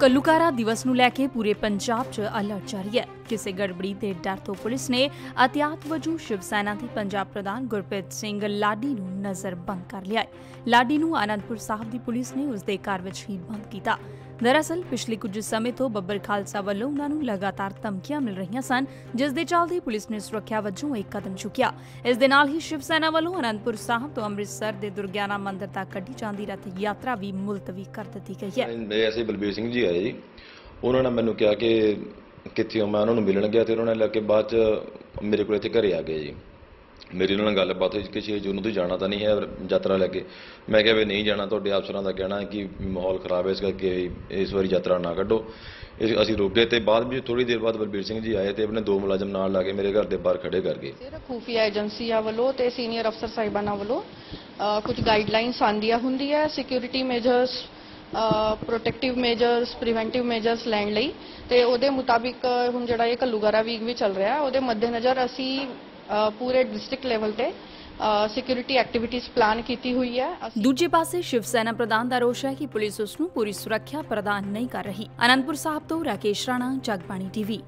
ਕੱਲੂਕਾਰਾ ਦਿਵਸ ਨੂੰ ਲੈ ਕੇ ਪੂਰੇ ਪੰਜਾਬ 'ਚ ਅਲਰਟ ਜਾਰੀ ਹੈ। ਕਿਸੇ ਗੜਬੜੀ ਦੇ ਡਰ ਤੋਂ ਪੁਲਿਸ ਨੇ ਅਤਿਆਤ ਵਜੋਂ ਸ਼ਿਵ ਸੈਨਾ ਦੇ ਪੰਜਾਬ ਪ੍ਰਧਾਨ ਗੁਰਪ੍ਰੀਤ ਸਿੰਘ ਲਾਡੀ ਨੂੰ ਨਜ਼ਰਬੰਦ ਕਰ ਲਿਆ ਲਾਡੀ ਨੂੰ ਆਨੰਦਪੁਰ ਸਾਹਿਬ ਦੀ ਪੁਲਿਸ ਨੇ ਉਸ ਦੇ ਘਰ ਵਿੱਚ ਹੀ ਬੰਦ ਕੀਤਾ। ਦਰਅਸਲ, ਪਿਛਲੇ ਕੁਝ ਸਮੇਂ ਤੋਂ ਬੱਬਰ ਖਾਲਸਾ ਵੱਲੋਂ ਉਹਨਾਂ ਨੂੰ ਲਗਾਤਾਰ ਧਮਕੀਆਂ ਮਿਲ ਰਹੀਆਂ ਸਨ, ਜਿਸ ਦੇ ਚੱਲਦੇ ਪੁਲਿਸ ਨੇ ਸੁਰੱਖਿਆ ਵਜੋਂ ਇੱਕ ਕਦਮ ਚੁੱਕਿਆ। ਇਸ ਦੇ ਨਾਲ ਹੀ ਸ਼ਿਵ ਸੈਨਾ ਵੱਲੋਂ ਅਨੰਦਪੁਰ ਸਾਹਿਬ ਤੋਂ ਅੰਮ੍ਰਿਤਸਰ ਦੇ ਦੁਰਗਿਆਨਾ ਮੰਦਿਰ ਤੱਕ ਕੱਢੀ ਜਾਂਦੀ ਰਥ ਯਾਤਰਾ ਵੀ ਮੁਲਤਵੀ ਕਰ ਦਿੱਤੀ ਗਈ ਹੈ। ਮੇਰੇ ਬਲਬੀਰ ਸਿੰਘ ਜੀ ਆਏ ਜੀ। ਉਹਨਾਂ ਨੇ ਮੈਨੂੰ ਕਿਹਾ ਕਿ ਕਿੱਥੇ ਹੋ ਮੈਂ ਉਹਨਾਂ ਨੂੰ ਮਿਲਣ ਗਿਆ ਤੇ ਉਹਨਾਂ ਨੇ ਲੈ ਕੇ ਬਾਅਦ ਚ ਮੇਰੇ ਕੋਲ ਇੱਥੇ ਘਰੇ ਆ ਗਏ ਜੀ। ਮੇਰੀ ਉਹਨਾਂ ਨਾਲ ਗੱਲਬਾਤ ਹੋਈ ਕਿ 6 ਜੂਨ ਨੂੰ ਤੁਸੀਂ ਜਾਣਾ ਤਾਂ ਨਹੀਂ ਹੈ ਯਾਤਰਾ ਲੈ ਕੇ। ਮੈਂ ਕਿਹਾ ਵੀ ਨਹੀਂ ਜਾਣਾ ਤੁਹਾਡੇ ਅਫਸਰਾਂ ਦਾ ਕਹਿਣਾ ਹੈ ਕਿ ਮਾਹੌਲ ਖਰਾਬ ਹੈ ਇਸ ਕਰਕੇ ਇਸ ਵਾਰੀ ਯਾਤਰਾ ਨਾ ਕੱਢੋ। ਇਸ- ਅਸੀਂ ਰੁਕ ਗਏ ਤੇ ਬਾਅਦ ਵਿੱਚ ਥੋੜੀ ਦੇਰ ਬਾਅਦ ਬਲਬੀਰ ਸਿੰਘ ਜੀ ਆਏ ਤੇ ਆਪਣੇ ਦੋ ਮੁਲਾਜ਼ਮ ਨਾਲ ਲਾ ਕੇ ਮੇਰੇ ਘਰ ਦੇ ਬਾਹਰ ਖੜੇ ਕਰ ਗਏ। ਸਿਰ ਖੂਫੀਆ ਏਜੰਸੀਆਂ ਵੱਲੋਂ ਤੇ ਸੀਨੀਅਰ ਅਫਸਰ ਸਾਹਿਬਾਨਾਂ ਵੱਲੋਂ ਅ, ਕੁਝ ਗਾਈਡਲਾਈਨਸ ਆਂਦੀਆਂ ਹੁੰਦੀਆਂ security measures protective measures preventive measures ਲੈਣ ਲਈ। ਤੇ ਉਹਦੇ ਮੁਤਾਬਿਕ ਹੁਣ ਜਿਹੜਾ ਇਹ ਕੱਲੂਗਾਰਾ ਵੀਕ ਵੀ ਚੱਲ ਰਿਹਾ ਹੈ, ਉਹਦੇ ਮੱਦੇਨਜ਼ਰ ਅਸੀਂ ਪੂਰੇ ਡਿਸਟ੍ਰਿਕਟ ਲੈਵਲ ਤੇ ਸਿਕਿਉਰਿਟੀ ਐਕਟੀਵਿਟੀਜ਼ ਪਲਾਨ ਕੀਤੀ ਹੋਈ ਹੈ। ਦੂਜੇ ਪਾਸੇ ਸ਼ਿਵ ਸੈਨਾ ਪ੍ਰਧਾਨ ਦਾ ਰੋਸ਼ ਹੈ ਕਿ ਪੁਲਿਸ ਉਸ ਨੂੰ ਪੂਰੀ ਸੁਰੱਖਿਆ ਪ੍ਰਦਾਨ ਨਹੀਂ ਕਰ ਰਹੀ। ਅਨੰਦਪੁਰ ਸਾਹਿਬ ਤੋਂ ਰਾਕੇਸ਼ ਰਾਣਾ ਜਗਬਾਣੀ ਟੀਵੀ।